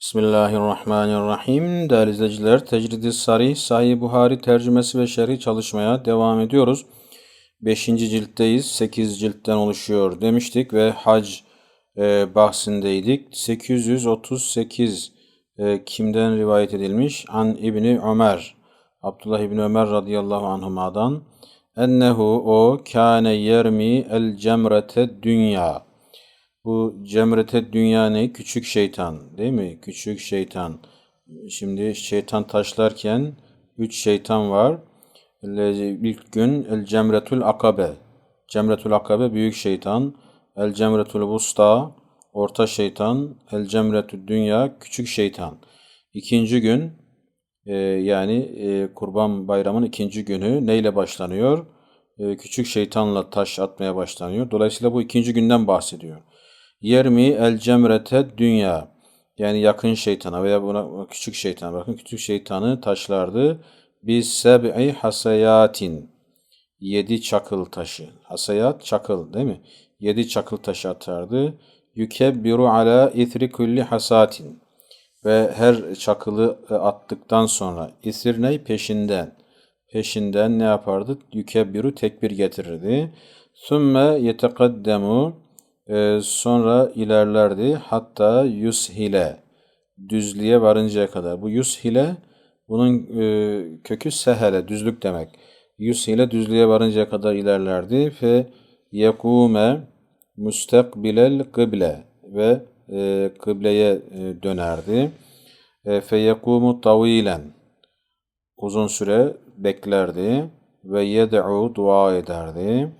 Bismillahirrahmanirrahim. Değerli izleyiciler, Tecrid-i Sarih, Sahih Buhari tercümesi ve şerhi çalışmaya devam ediyoruz. 5. ciltteyiz. 8 ciltten oluşuyor demiştik ve hac e, bahsindeydik. 838 e, kimden rivayet edilmiş? An İbni Ömer. Abdullah İbni Ömer radıyallahu anhuma'dan. Ennehu o kâne yermi el cemrete dünya. Bu cemrete dünya ne? Küçük şeytan değil mi? Küçük şeytan. Şimdi şeytan taşlarken üç şeytan var. İlk gün el cemretul akabe. Cemretul akabe büyük şeytan. El cemretul vusta orta şeytan. El cemretul dünya küçük şeytan. İkinci gün e, yani e, kurban bayramının ikinci günü neyle başlanıyor? E, küçük şeytanla taş atmaya başlanıyor. Dolayısıyla bu ikinci günden bahsediyor. Yermi el cemrete dünya. Yani yakın şeytana veya buna küçük şeytana bakın küçük şeytanı taşlardı. Biz seb'i hasayatin. Yedi çakıl taşı. Hasayat çakıl değil mi? Yedi çakıl taşı atardı. Yukebbiru ala ithri kulli hasatin. Ve her çakılı e, attıktan sonra isir ne? Peşinden. Peşinden ne yapardı? Yukebbiru tekbir getirirdi. Sümme yetekaddemu e, sonra ilerlerdi hatta yushile düzlüğe varıncaya kadar. Bu yushile bunun e, kökü sehele düzlük demek. Yushile düzlüğe varıncaya kadar ilerlerdi ve yekume müstakbilel kıble ve e, kıbleye e, dönerdi. E, fe yekumu tavilen uzun süre beklerdi ve yed'u dua ederdi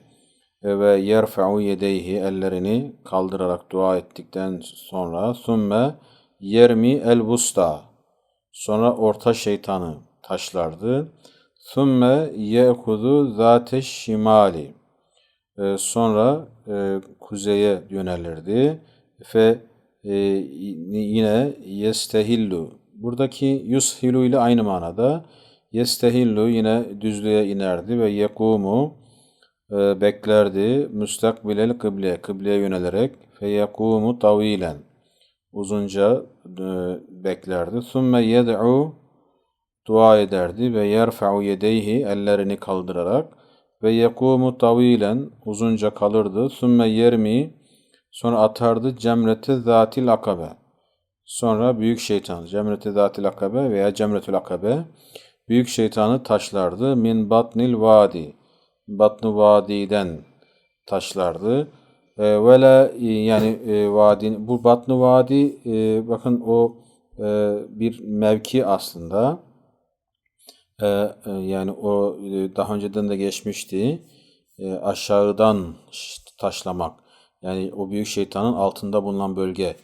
ve yerfa'u yedeyhi ellerini kaldırarak dua ettikten sonra thumme yermi el vusta. Sonra orta şeytanı taşlardı. Thumme ye'hudu zate şimali e, sonra e, kuzeye yönelirdi. Ve e, yine yestehillu. Buradaki yushilu ile aynı manada yestehillu yine düzlüğe inerdi ve yekumu beklerdi. Müstakbilel kıble, kıbleye yönelerek feyekumu tavilen uzunca e, beklerdi. Sümme yed'u dua ederdi ve yerfa'u yedeyhi ellerini kaldırarak ve yekumu tavilen uzunca kalırdı. Sümme yermi sonra atardı cemreti zatil akabe. Sonra büyük şeytan, cemreti zatil akabe veya cemretül akabe büyük şeytanı taşlardı. Min batnil vadi Batnu Vadi'den taşlardı. E, vela yani e, vadin bu Batnu Vadi e, bakın o e, bir mevki aslında. E, e, yani o e, daha önceden de geçmişti. E, aşağıdan taşlamak. Yani o büyük şeytanın altında bulunan bölge.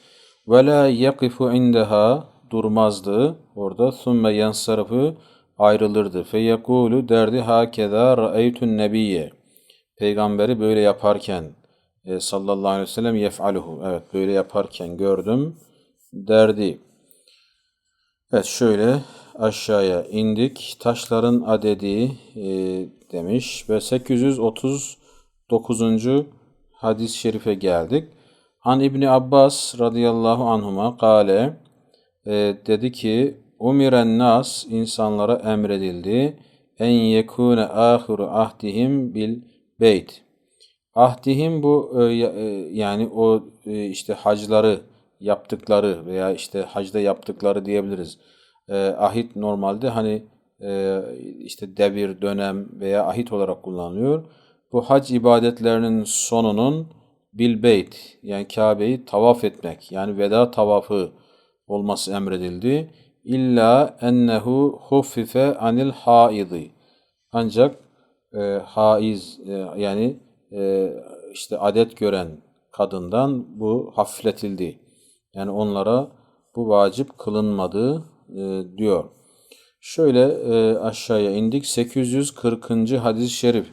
Ve la yakifu indeha durmazdı orada. Sümme yansarıfı ayrılırdı. Feyekulu derdi hakeza ra'eytun nebiyye. Peygamberi böyle yaparken e, sallallahu aleyhi ve sellem yef'aluhu. Evet böyle yaparken gördüm derdi. Evet şöyle aşağıya indik. Taşların adedi e, demiş ve 839. hadis-i şerife geldik. An İbni Abbas radıyallahu anhuma kale e, dedi ki Umiren nas insanlara emredildi. En yekune ahiru ahdihim bil beyt. Ahdihim bu e, e, yani o e, işte hacları yaptıkları veya işte hacda yaptıkları diyebiliriz. Ahit normalde hani işte devir, dönem veya ahit olarak kullanılıyor. Bu hac ibadetlerinin sonunun bil beyt yani Kabe'yi tavaf etmek yani veda tavafı olması emredildi. İlla ennehu huffife anil haidi. Ancak e, haiz e, yani e, işte adet gören kadından bu hafifletildi. Yani onlara bu vacip kılınmadı e, diyor. Şöyle e, aşağıya indik. 840. hadis-i şerif.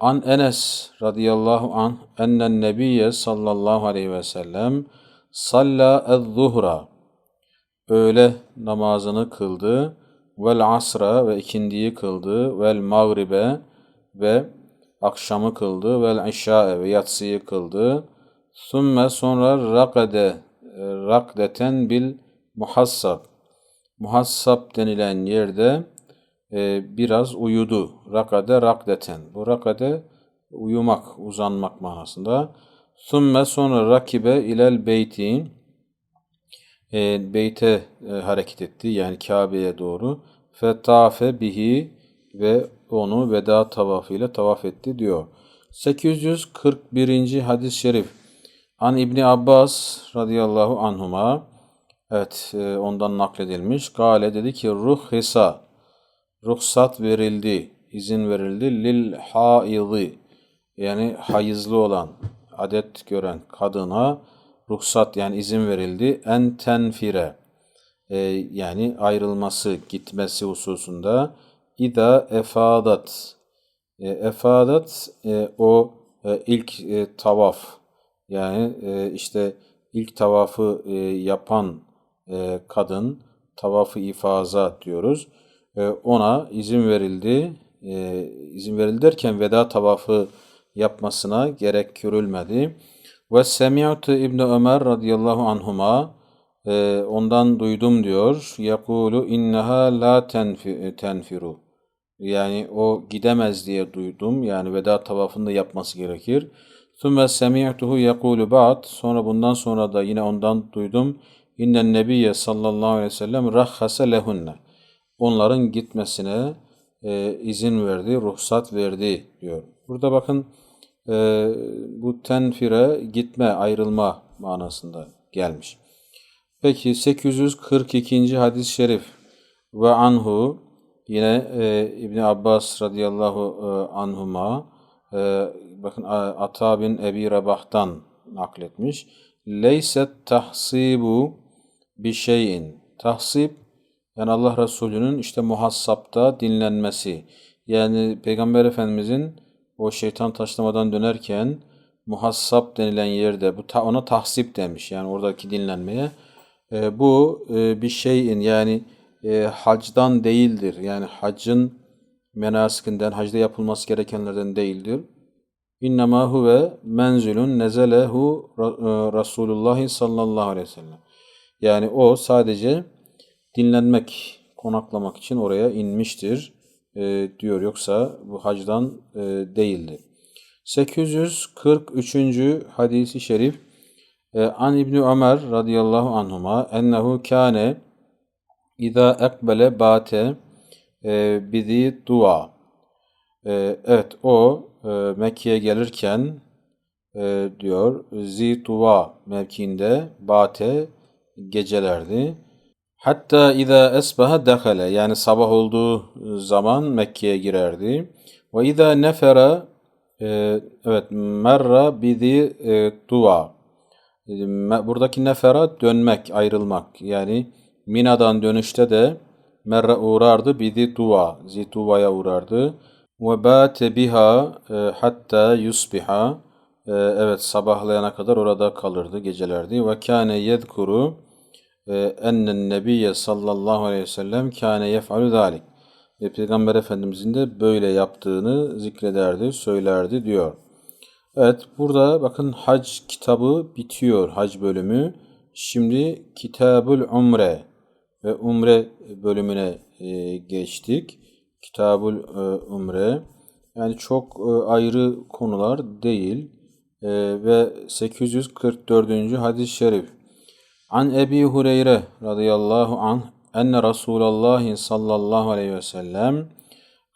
An Enes radıyallahu an ennen nebiyye sallallahu aleyhi ve sellem salla ez-zuhra öğle namazını kıldı. Vel asra ve ikindiyi kıldı. Vel mağribe ve akşamı kıldı. Vel işa'e ve yatsıyı kıldı. Sümme sonra rakade rakdeten bil muhassab. Muhassab denilen yerde e, biraz uyudu. Rakade rakdeten. Bu rakade uyumak, uzanmak manasında. Thumme sonra rakibe ilel beyti e, beyte e, hareket etti. Yani Kabe'ye doğru. Fetafe bihi ve onu veda tavafıyla tavaf etti diyor. 841. hadis-i şerif. An İbni Abbas radıyallahu anhuma evet e, ondan nakledilmiş. Gale dedi ki ruh hisa ruhsat verildi, izin verildi lil haidi yani hayızlı olan, adet gören kadına ruhsat yani izin verildi. En tenfire e, yani ayrılması, gitmesi hususunda İda efadat e, efadat e, o e, ilk e, tavaf yani e, işte ilk tavafı e, yapan e, kadın tavafı ifaza diyoruz. E, ona izin verildi. E, izin verildi derken veda tavafı yapmasına gerek görülmedi. Ve semi'tu İbn Ömer radıyallahu anhuma e, ondan duydum diyor. Yakulu innaha la tenfi, tenfiru. Yani o gidemez diye duydum. Yani veda tavafını da yapması gerekir. Sümme semi'tuhu yekulu ba'd. Sonra bundan sonra da yine ondan duydum. İnnen nebiyye sallallahu aleyhi ve sellem rahhase lehunne. Onların gitmesine e, izin verdi, ruhsat verdi diyor. Burada bakın e, bu tenfire gitme, ayrılma manasında gelmiş. Peki 842. hadis-i şerif ve anhu yine e, İbn Abbas radıyallahu e, anhuma e, bakın Ata bin Ebi Rabah'tan nakletmiş. Leyset tahsibu bir şeyin. Tahsib yani Allah Resulü'nün işte muhassapta dinlenmesi. Yani Peygamber Efendimizin o şeytan taşlamadan dönerken muhassap denilen yerde bu ta, ona tahsip demiş. Yani oradaki dinlenmeye. E, bu e, bir şeyin yani e, hacdan değildir. Yani hacın menasikinden, hacda yapılması gerekenlerden değildir. İnnemâ huve menzulun nezelehu Resulullah sallallahu aleyhi ve sellem. Yani o sadece dinlenmek, konaklamak için oraya inmiştir e, diyor. Yoksa bu hacdan e, değildir. 843. hadisi şerif e, An İbni Ömer radıyallahu anhuma ennehu kâne İza ekbele bate e, bizi dua. E, evet o e, Mekke'ye gelirken e, diyor Zituva mevkiinde bate gecelerdi. Hatta iza esbaha dakale yani sabah olduğu zaman Mekke'ye girerdi. Ve iza nefera e, evet merra bizi e, dua. Buradaki nefera dönmek, ayrılmak. Yani Mina'dan dönüşte de merre uğrardı bidi dua. Zituva'ya uğrardı. Ve bâte biha e, hatta yusbiha. E, evet sabahlayana kadar orada kalırdı gecelerdi. Ve kâne yedkuru e, ennen nebiyye sallallahu aleyhi ve sellem kâne yef'alu zâlik. Ve Peygamber Efendimizin de böyle yaptığını zikrederdi, söylerdi diyor. Evet burada bakın hac kitabı bitiyor hac bölümü. Şimdi Kitabul Umre ve Umre bölümüne e, geçtik. Kitabul e, Umre. Yani çok e, ayrı konular değil. Ve 844. hadis-i şerif. An Ebi Hureyre radıyallahu anh enne Resulallah sallallahu aleyhi ve sellem.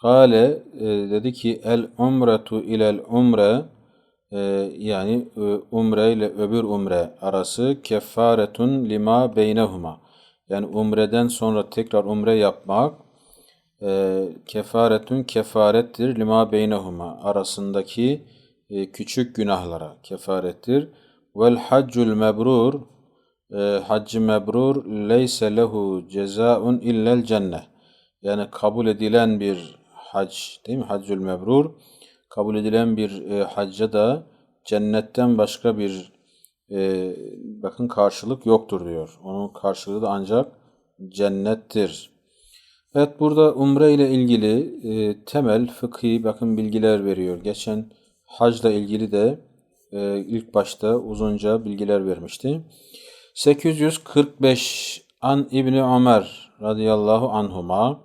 Kale e, dedi ki el umretu ilel umre. E, yani e, umre ile öbür umre arası kefaretun lima beynehuma yani umreden sonra tekrar umre yapmak kefaretün kefarettir lima beynehuma arasındaki küçük günahlara kefarettir. Vel haccul mebrur e, haccı mebrur leyse lehu cezaun illel cennet. Yani kabul edilen bir hac değil mi? Haccül mebrur kabul edilen bir e, hacca da cennetten başka bir e, bakın karşılık yoktur diyor. Onun karşılığı da ancak cennettir. Evet burada umre ile ilgili e, temel fıkhi bakın bilgiler veriyor. Geçen hacla ilgili de e, ilk başta uzunca bilgiler vermişti. 845 An İbni Ömer radıyallahu anhuma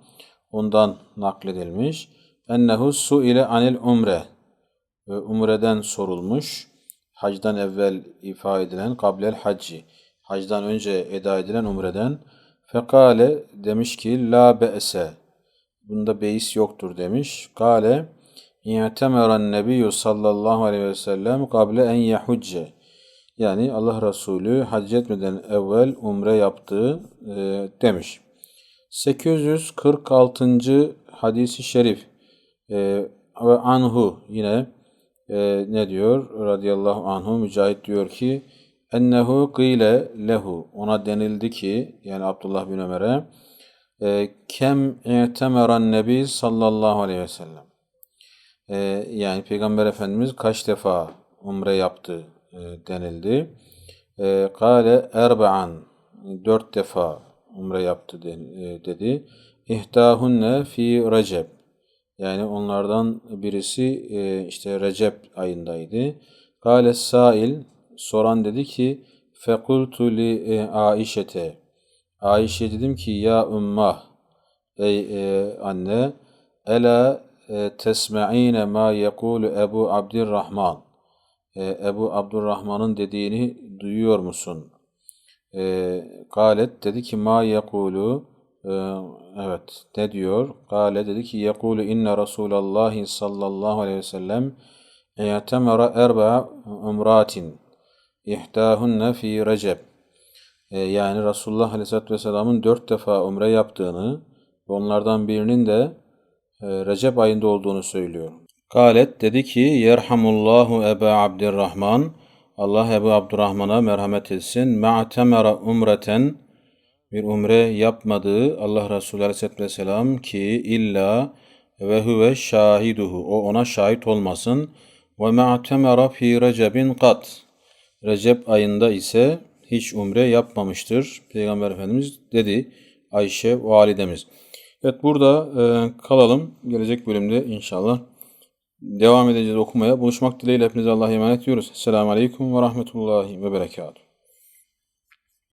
ondan nakledilmiş. Ennehu su ile anil umre. Ve umreden sorulmuş. Hacdan evvel ifa edilen kablel hacci. Hacdan önce eda edilen umreden. Fekale demiş ki la be'se. Bunda beis yoktur demiş. Kale İ'temeren nebiyyü sallallahu aleyhi ve sellem kable en yehucce. Yani Allah Resulü hac etmeden evvel umre yaptığı e, demiş. 846. hadisi şerif e, ve anhu yine e, ne diyor radıyallahu anhu mücahit diyor ki ennehu gıyle lehu ona denildi ki yani Abdullah bin Ömer'e e, kem i'temeran nebi sallallahu aleyhi ve sellem e, yani Peygamber Efendimiz kaç defa umre yaptı denildi. E, Kale erba'an dört defa umre yaptı e, dedi. İhtahunne fi Recep yani onlardan birisi e, işte Recep ayındaydı. Kale sail soran dedi ki fekultu li e, Aişete Aişe dedim ki ya ümmah ey e, anne ela e, tesme'ine ma yekulu Ebu Abdirrahman e, Ebu Abdurrahman'ın dediğini duyuyor musun? E, galet dedi ki ma yekulu e, evet ne diyor? Gale dedi ki yekulu inne Resulallah sallallahu aleyhi ve sellem i'temera erba umratin ihtahunne fi recep e, yani Resulullah aleyhisselatü vesselamın dört defa umre yaptığını onlardan birinin de e, Recep ayında olduğunu söylüyor. Galet dedi ki Yerhamullahu Eba Abdurrahman Allah Ebu Abdurrahman'a merhamet etsin. Ma'temera umreten bir umre yapmadığı Allah Resulü Aleyhisselatü Vesselam ki illa ve huve şahiduhu o ona şahit olmasın. Ve ma'temera fi recebin kat Recep ayında ise hiç umre yapmamıştır. Peygamber Efendimiz dedi Ayşe validemiz. Evet burada e, kalalım. Gelecek bölümde inşallah devam edeceğiz okumaya. Buluşmak dileğiyle hepinize Allah'a emanet ediyoruz. Selamun Aleyküm ve Rahmetullahi ve Berekatuhu.